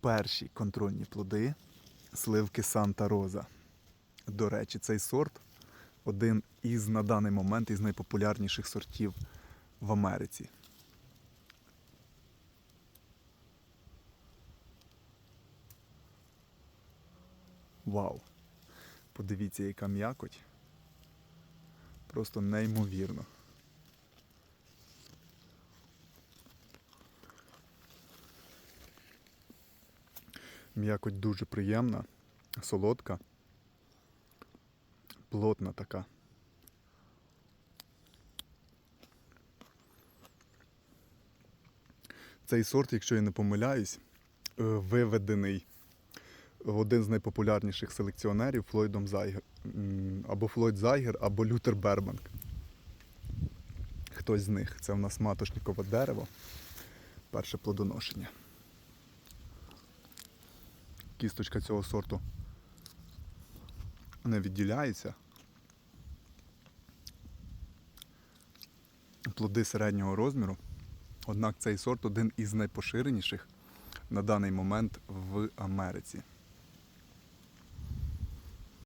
перші контрольні плоди сливки Санта Роза. До речі, цей сорт один із на даний момент із найпопулярніших сортів в Америці. Вау! Подивіться, яка м'якоть. Просто неймовірно. М'якоть дуже приємна, солодка, плотна така. Цей сорт, якщо я не помиляюсь, е, виведений один з найпопулярніших селекціонерів Флойдом Зайгер. Або Флойд Зайгер, або Лютер Бербанк. Хтось з них. Це в нас матошникове дерево. Перше плодоношення. Кісточка цього сорту не відділяється. Плоди середнього розміру. Однак цей сорт один із найпоширеніших на даний момент в Америці.